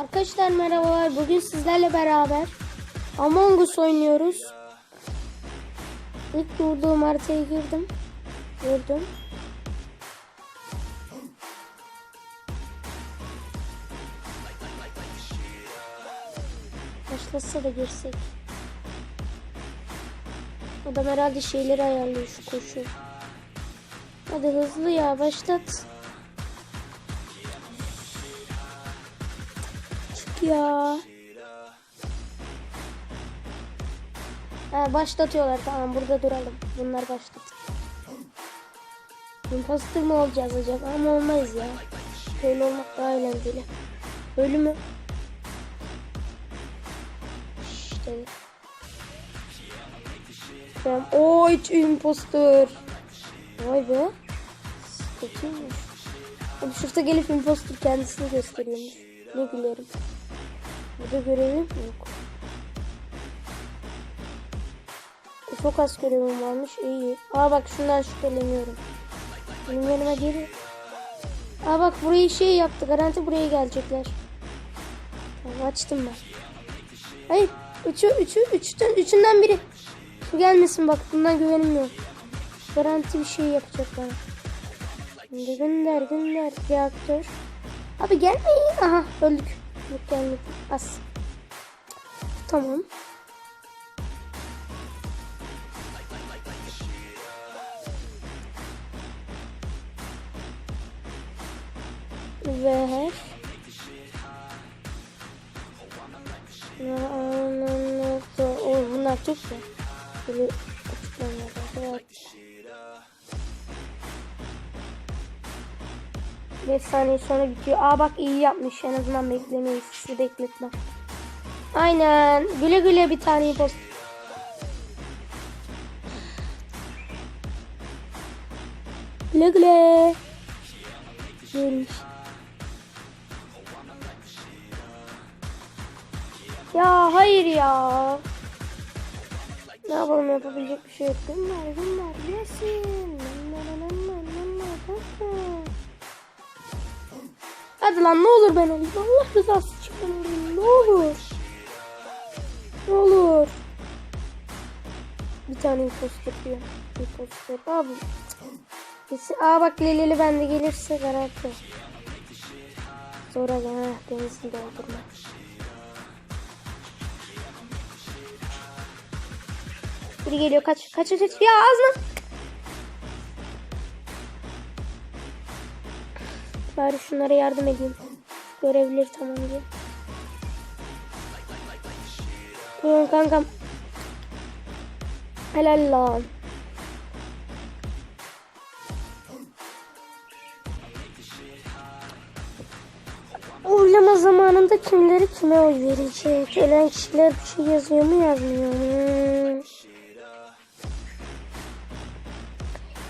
Arkadaşlar merhabalar. Bugün sizlerle beraber Among Us oynuyoruz. İlk durduğum haritaya girdim. Gördüm. Başlasa da girsek. Adam herhalde şeyleri ayarlıyor şu koşu. Hadi hızlı ya başlat. Ya. Ha, başlatıyorlar tamam burada duralım. Bunlar başlat. Imposter mı olacağız acaba ama olmayız ya. Böyle olmak daha eğlenceli. Ölü mü? İşte. Tamam. Hiç imposter. Vay be. Kötüymüş. Şurada gelip imposter kendisini gösteriyormuş. Ne gülerim. Burada görevim yok. Çok az görevim varmış. İyi. Aa bak şundan şüpheleniyorum. Benim yanıma geri. Aa bak burayı şey yaptı. Garanti buraya gelecekler. Tamam açtım ben. Hayır. Üçü, üçü, üçten, üçünden biri. Şu gelmesin bak. Bundan güvenim. Garanti bir şey yapacak bana. Şimdi gönder gönder reaktör. Abi gelmeyin. Aha öldük. Yok gelmedi. Az. Tamam. Ve bunlar çok güzel. Böyle açıklamalar. 5 saniye sonra bitiyor. Aa bak iyi yapmış. En azından beklemeyiz. Şurada bekletme. Aynen. Güle güle bir tane post. Güle güle. Gelmiş. Ya hayır ya. Ne yapalım yapabilecek bir şey yok. Bunlar bunlar yesin. Hadi lan ne olur ben olayım. Allah rızası için ben. Ne olur. Ne olur. Bir tane imposter diyor. Imposter. Abi. Kesin. Aa bak Leleli bende gelirse garanti. Sonra da ha denizini doldurma. Biri geliyor kaç kaç kaç. ya ağzına. Bari şunlara yardım edeyim. Görevleri tamamlayayım. Buyurun kankam. Helal lan. Oylama zamanında kimleri kime oy verecek? Ölen kişiler bir şey yazıyor mu yazmıyor mu?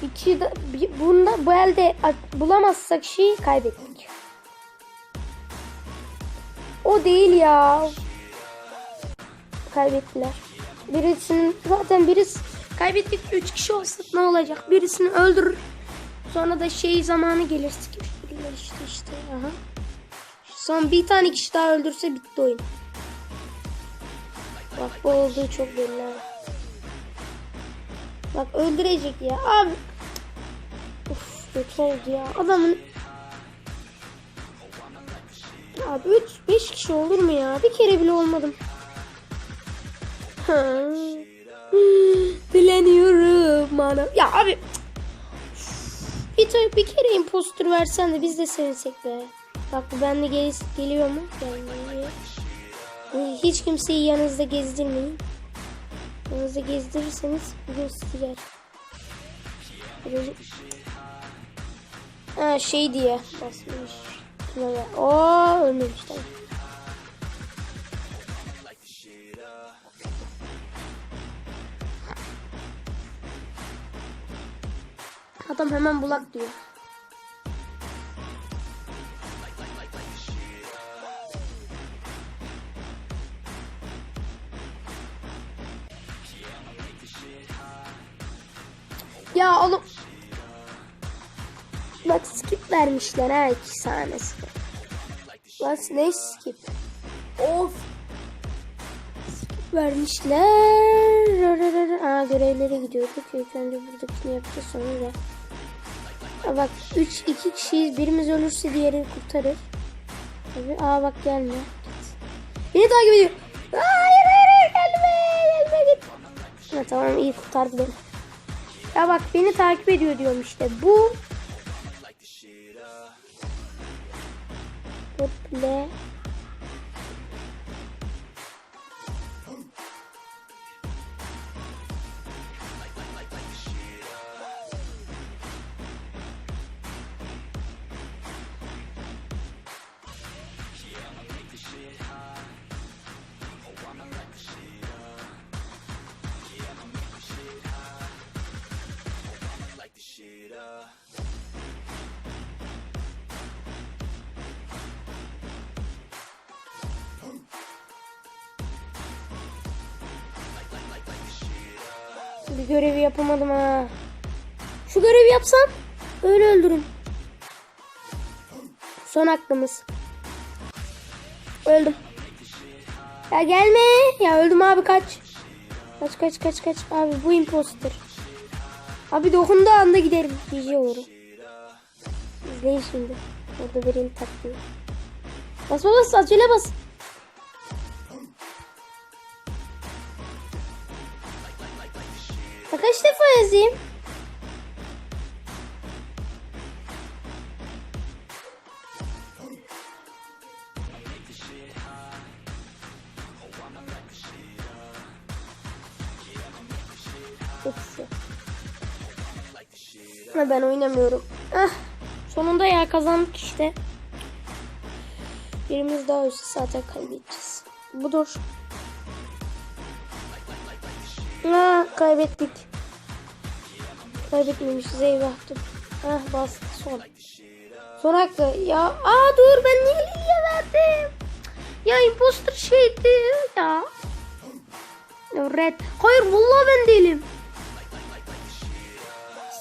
İki de, bunda bu elde bulamazsak şeyi kaybettik. O değil ya. Kaybettiler. Birisinin zaten birisi kaybettik 3 kişi olsak ne olacak? Birisini öldürür. Sonra da şey zamanı gelir. İşte işte. Aha. Son bir tane kişi daha öldürse bitti oyun. Bak bu olduğu çok belli. Bak öldürecek ya. Abi. Uf kötü oldu ya. Adamın Abi 3 5 kişi olur mu ya? Bir kere bile olmadım. Ha. Dileniyorum bana. Ya abi bir, bir kere impostor versen de biz de sevinsek be. Bak bu bende gel geliyor mu? Gelmiyor. Hiç kimseyi yanınızda gezdirmeyin. Yanınızda gezdirirseniz. Böyle... Ha şey diye basmış. Oo ölmemiş tamam. Adam hemen bulak diyor. Ya oğlum. Bak skip vermişler ha iki saniyesi. Bak ne skip? Of. Vermişler. Aa görevlere gidiyorduk. İlk önce buradakini yapacağız sonra da. Aa, bak 3 2 kişiyiz. Birimiz ölürse diğeri kurtarır. Tabii. Aa bak gelme. Git. Beni takip ediyor. Aa, hayır hayır gelme. Gelme git. Ha, tamam iyi kurtardı beni. Ya bak beni takip ediyor diyorum işte. Bu Böyle bir görevi yapamadım ha. Şu görevi yapsam öyle öldürün. Son hakkımız. Öldüm. Ya gelme. Ya öldüm abi kaç. Kaç kaç kaç kaç. Abi bu imposter. Abi dokunduğu anda giderim. GG olurum. İzleyin şimdi. Orada birini taktiği. Bas bas bas. Acele bas. Defa yazayım? Ha, ben oynamıyorum. Ah, sonunda ya kazandık işte. Birimiz daha ölse zaten kaybedeceğiz. Budur. Ha, kaybettik. Kaybetmemişiz eyvah dur. Ah bastı son. Son hakkı. Ya aa dur ben niye Lili'ye verdim? Ya imposter şeydi ya. Red. Hayır vallahi ben değilim.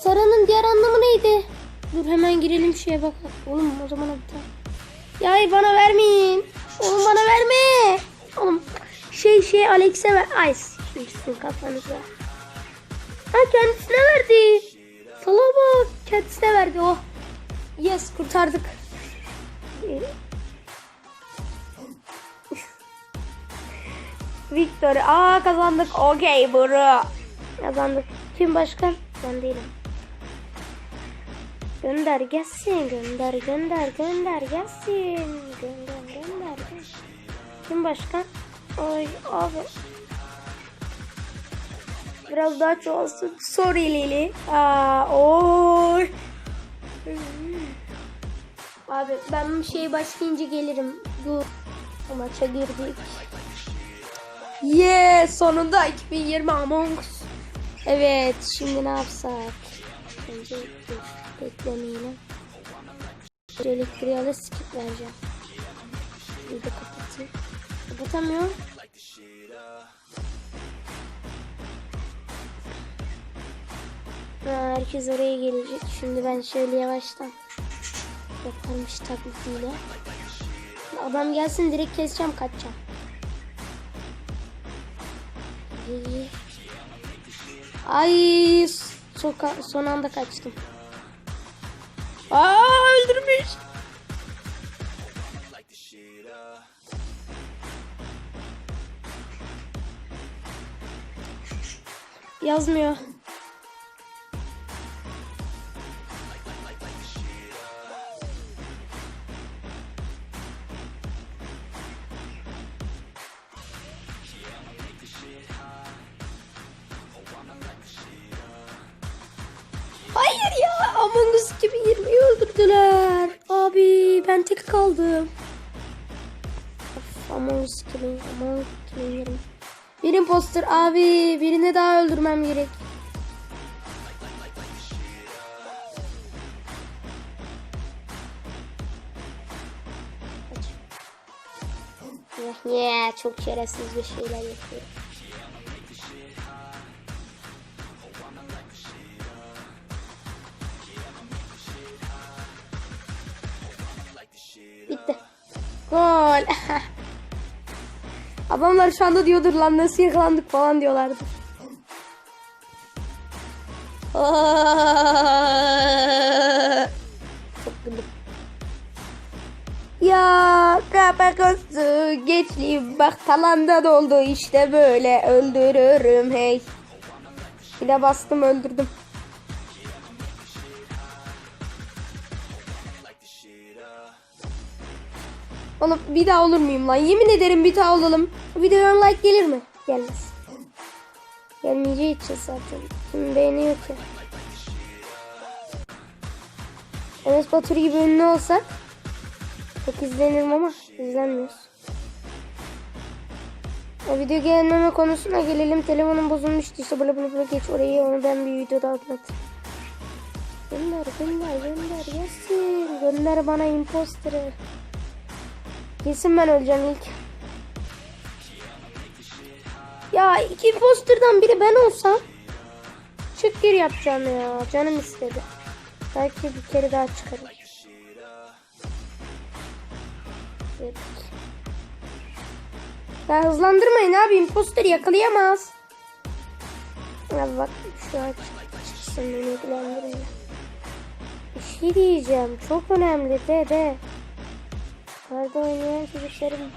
Sara'nın diğer anlamı neydi? Dur hemen girelim şeye bak. Oğlum o zaman biter. Ya hayır, bana vermeyin. Oğlum bana verme. Oğlum şey şey Alex'e ver. Ay sikmişsin kafanıza. Ha kendisine verdi. Sala bak kendisine verdi oh. Yes kurtardık. Victor. Aa kazandık. Okey bro. Kazandık. Kim başkan? Ben değilim. Gönder gelsin. Gönder gönder gönder gelsin. Gönder gönder. Kim başkan? Ay abi. Biraz daha çoğalsın. Sorry Lili. Aa, oy. Abi ben şey başlayınca gelirim. O maça girdik. Yeah sonunda 2020 Among Us. Evet şimdi ne yapsak? Önce beklemeyelim. Elektriği alıp skip vereceğim. Bir de kapatayım. Kapatamıyorum. Herkes oraya gelecek. Şimdi ben şöyle yavaştan yaparmış taklitiyle. Adam gelsin direkt keseceğim kaçacağım. Ay soka son anda kaçtım. Aa öldürmüş. Yazmıyor. Among Us 2020'yi öldürdüler. Abi ben tek kaldım. Of, Among Us 2020. Among Us 2020. Bir imposter abi birini daha öldürmem gerek. Yeah, çok şerefsiz bir şeyler yapıyor. Adamlar şu anda diyordur lan nasıl yakalandık falan diyorlardı. Çok gülüm. Ya kapakosu geçli bak talanda doldu işte böyle öldürürüm hey. Bir de bastım öldürdüm. Oğlum bir daha olur muyum lan? Yemin ederim bir daha olalım. Videoya like gelir mi? Gelmez. Gelmeyeceği için zaten. Kim beğeniyor ki? Enes Batur gibi ünlü olsak çok izlenirim ama izlenmiyoruz. Ya video gelmeme konusuna gelelim. Telefonum bozulmuştu işte bla bla bla geç orayı onu ben bir videoda anlatayım. Gönder gönder gönder gelsin. Gönder bana imposter'ı. Kesin ben öleceğim ilk. Ya iki imposter'dan biri ben olsam çık gir yapacağım ya. Canım istedi. Belki bir kere daha çıkarım. Evet. Ya hızlandırmayın abi. Imposter yakalayamaz. Ya bak şu an çık- çıksın beni ilgilendirmiyor. Bir şey diyeceğim. Çok önemli de de. Karda oynayan çocukların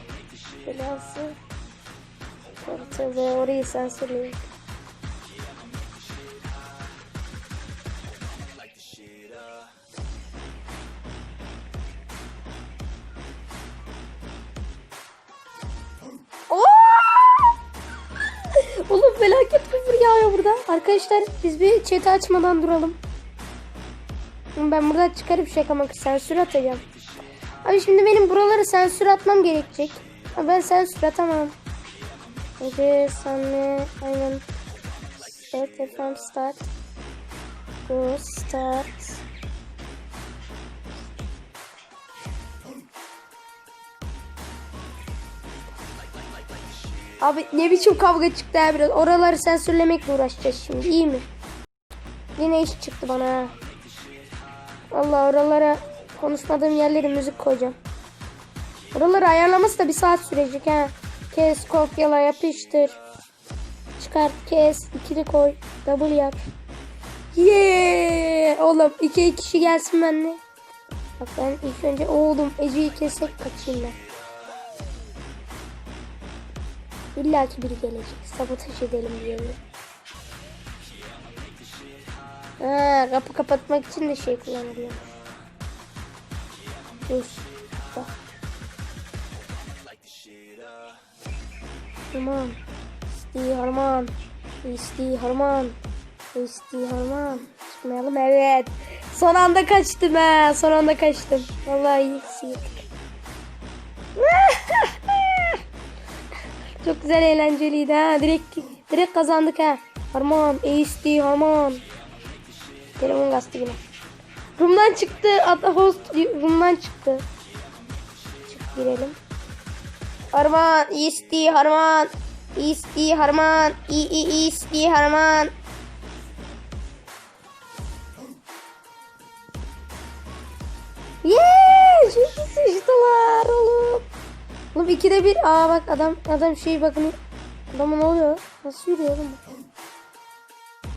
belası. Ortalığı orayı sansürleyin. Oo! Oğlum felaket küfür yağıyor burada. Arkadaşlar biz bir chat'i açmadan duralım. Ben buradan çıkarıp şakamak sensür atacağım. Abi şimdi benim buraları sensür atmam gerekecek. Ben sensür atamam. Hadi senle aynen. Start FM start. Go start. Abi ne biçim kavga çıktı ya biraz. Oraları sensürlemekle uğraşacağız şimdi iyi mi? Yine iş çıktı bana ha. Allah oralara konuşmadığım yerlere müzik koyacağım. Oraları ayarlaması da bir saat sürecek ha. Kes, kopyala, yapıştır. Çıkart, kes, ikili koy, double yap. Yeah! Oğlum iki kişi gelsin benimle. Bak ben ilk önce oğlum Ece'yi kesek kaçayım ben. İlla ki biri gelecek. Sabotaj edelim diyelim. Ha, kapı kapatmak için de şey kullanılıyor. Dur. Harman. İsti harman. İsti harman. İsti harman. Çıkmayalım evet. Son anda kaçtım ha. Son anda kaçtım. Vallahi iyi. Çok güzel eğlenceliydi ha. Direkt direkt kazandık ha. Harman, ASD, Harman. Telefon kastı yine. Rum'dan çıktı. Host Rum'dan çıktı. Çık girelim. Harman, ASD, Harman. ASD, Harman. İ i ASD, Harman. Yeah! Şimdi sıçtılar oğlum. Oğlum ikide bir. Aa bak adam adam şey bakın. Adama ne oluyor? Nasıl yürüyor oğlum?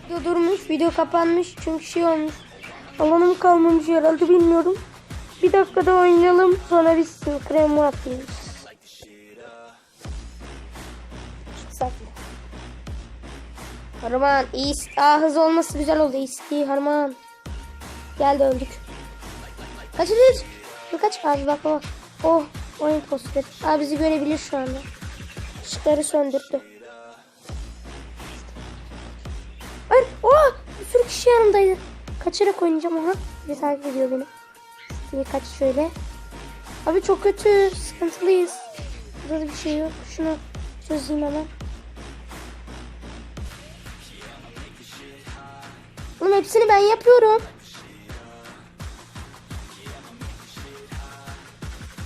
Video durmuş. Video kapanmış. Çünkü şey olmuş. Alanım kalmamış herhalde bilmiyorum. Bir dakikada oynayalım. Sonra biz kremi atlayacağız. Harman. East. Aa hız olması güzel oldu. East Harman. Geldi öldük. Kaçırır. Dur kaç abi bak bak. Oh oyun poster. Abi bizi görebilir şu anda. Işıkları söndürdü. Hayır. Oh! Bir sürü kişi yanımdaydı. Kaçarak oynayacağım aha. Bir takip ediyor beni. İyi kaç şöyle. Abi çok kötü. Sıkıntılıyız. Burada da bir şey yok. Şunu çözeyim hemen. hepsini ben yapıyorum.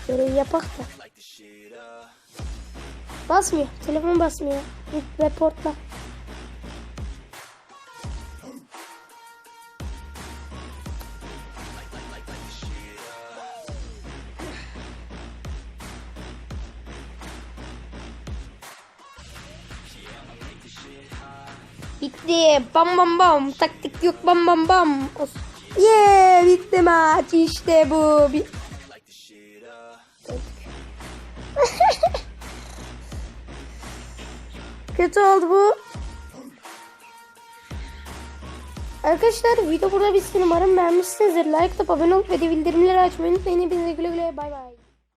Görev yapak da. Basmıyor. Telefon basmıyor. Git reportla. Bitti. Bam bam bam. Tak yok bam bam bam. Yeah bitti maç. İşte bu. Bi- Kötü oldu bu. Arkadaşlar video burada bitsin. Umarım beğenmişsinizdir. Like atıp abone olup ve de bildirimleri açmayı unutmayın. Hepinize güle güle. Bay bay.